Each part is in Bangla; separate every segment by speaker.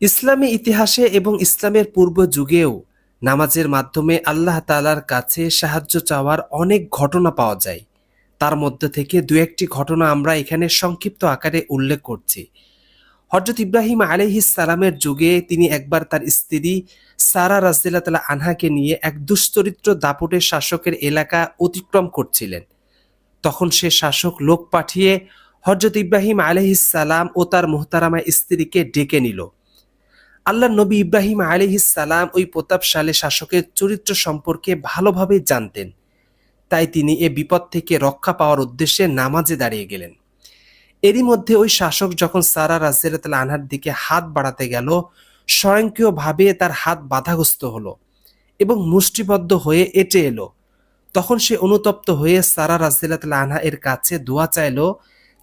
Speaker 1: ইসলামী ইতিহাসে এবং ইসলামের পূর্ব যুগেও নামাজের মাধ্যমে আল্লাহ তাআলার কাছে সাহায্য চাওয়ার অনেক ঘটনা পাওয়া যায়। তার মধ্যে থেকে দু একটি ঘটনা আমরা এখানে সংক্ষিপ্ত আকারে উল্লেখ করছি। হজরত ইব্রাহিম সালামের যুগে তিনি একবার তার স্ত্রী সারা রাজিল্লা তালা আনহাকে নিয়ে এক দুশ্চরিত্র দাপটের শাসকের এলাকা অতিক্রম করছিলেন। তখন সে শাসক লোক পাঠিয়ে হজরত ইব্রাহিম সালাম ও তার মোহতারামা স্ত্রীকে ডেকে নিল। আল্লাহ নবী ইব্রাহিম সালাম ওই প্রতাপশালী শাসকের চরিত্র সম্পর্কে ভালোভাবে জানতেন। তাই তিনি এ বিপদ থেকে রক্ষা পাওয়ার উদ্দেশ্যে নামাজে দাঁড়িয়ে গেলেন। এরই মধ্যে ওই শাসক যখন সারা রাজিয়াল আনহার দিকে হাত বাড়াতে গেল, স্বয়ংক্রিয়ভাবে তার হাত বাধাগ্রস্ত হলো এবং মুষ্টিবদ্ধ হয়ে এটে এলো। তখন সে অনুতপ্ত হয়ে সারা রাজিয়াল আনহা এর কাছে দোয়া চাইল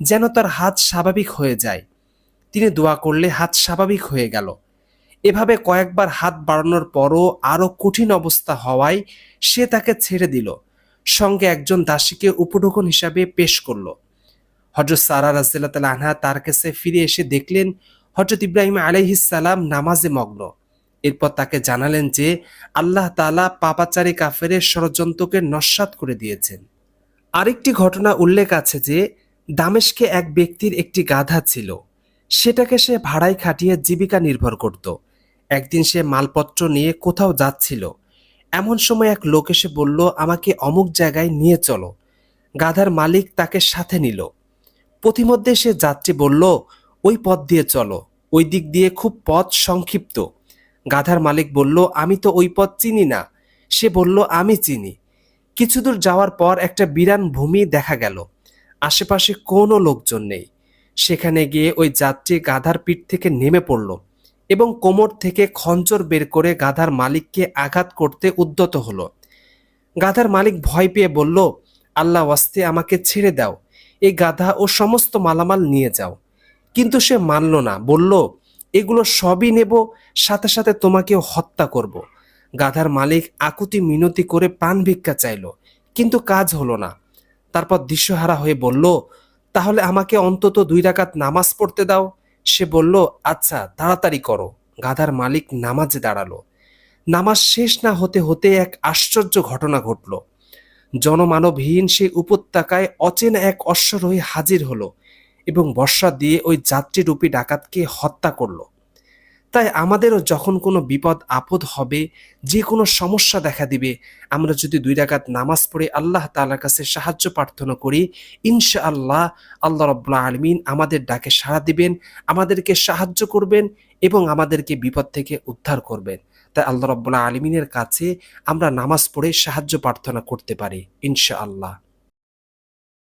Speaker 1: যেন তার হাত স্বাভাবিক হয়ে যায়। তিনি দোয়া করলে হাত স্বাভাবিক হয়ে গেল। এভাবে কয়েকবার হাত বাড়ানোর পরও আরও কঠিন অবস্থা হওয়ায় সে তাকে ছেড়ে দিল। সঙ্গে একজন দাসীকে উপঢৌকন হিসাবে পেশ করল। হজরত সারা রাজিল্লা আনহা তার কাছে ফিরে এসে দেখলেন হজরত ইব্রাহিম আলাইহিসালাম নামাজে মগ্ন। এরপর তাকে জানালেন যে, আল্লাহ তালা পাপাচারী কাফেরের ষড়যন্ত্রকে নস্বাত করে দিয়েছেন। আরেকটি ঘটনা উল্লেখ আছে যে, দামেশকে এক ব্যক্তির একটি গাধা ছিল। সেটাকে সে ভাড়ায় খাটিয়ে জীবিকা নির্ভর করত। একদিন সে মালপত্র নিয়ে কোথাও যাচ্ছিল। এমন সময় এক লোক এসে বলল, আমাকে অমুক জায়গায় নিয়ে চলো। গাধার মালিক তাকে সাথে নিল। পথিমধ্যে সে যাত্রী বলল, ওই পথ দিয়ে চলো। ওই দিক দিয়ে খুব পথ সংক্ষিপ্ত। গাধার মালিক বলল, আমি তো ওই পথ চিনি না। সে বলল, আমি চিনি। কিছু দূর যাওয়ার পর একটা বিরান ভূমি দেখা গেল। আশেপাশে কোনো লোকজন নেই। সেখানে গিয়ে ওই যাত্রী গাধার পিঠ থেকে নেমে পড়ল। এবং কোমর থেকে খঞ্চর বের করে গাধার মালিককে আঘাত করতে উদ্যত হলো। গাধার মালিক ভয় পেয়ে বলল, আল্লাহ ওয়াস্তে, আমাকে ছেড়ে দাও। এই গাধা ও সমস্ত মালামাল নিয়ে যাও। কিন্তু সে মানল না, বলল, এগুলো সবই নেব, সাথে সাথে তোমাকেও হত্যা করব। গাধার মালিক আকুতি মিনতি করে প্রাণ ভিক্ষা চাইল, কিন্তু কাজ হলো না। তারপর দৃশ্যহারা হয়ে বলল, তাহলে আমাকে অন্তত দুই রাকাত নামাজ পড়তে দাও। সে বলল আচ্ছা তাড়াতাড়ি করো। গাধার মালিক নামাজে দাঁড়াল। নামাজ শেষ না হতে হতে এক আশ্চর্য ঘটনা ঘটল। জনমানবহীন সেই উপত্যকায় অচেনা এক অশ্বরোহী হাজির হলো এবং বর্ষা দিয়ে ওই যাত্রীরূপী ডাকাতকে হত্যা করল। তাই আমাদেরও যখন কোনো বিপদ, আপদ হবে, যে কোনো সমস্যা দেখা দিবে, আমরা যদি দুই রাকাত নামাজ পড়ে আল্লাহ তালার কাছে সাহায্য প্রার্থনা করি ইনশা আল্লাহ আল্লাহ রব্লা আলমিন আমাদের ডাকে সাড়া দিবেন, আমাদেরকে সাহায্য করবেন এবং আমাদেরকে বিপদ থেকে উদ্ধার করবেন। তাই আল্লাহ রব্লা আলমিনের কাছে আমরা নামাজ পড়ে সাহায্য প্রার্থনা করতে পারি ইনশা আল্লাহ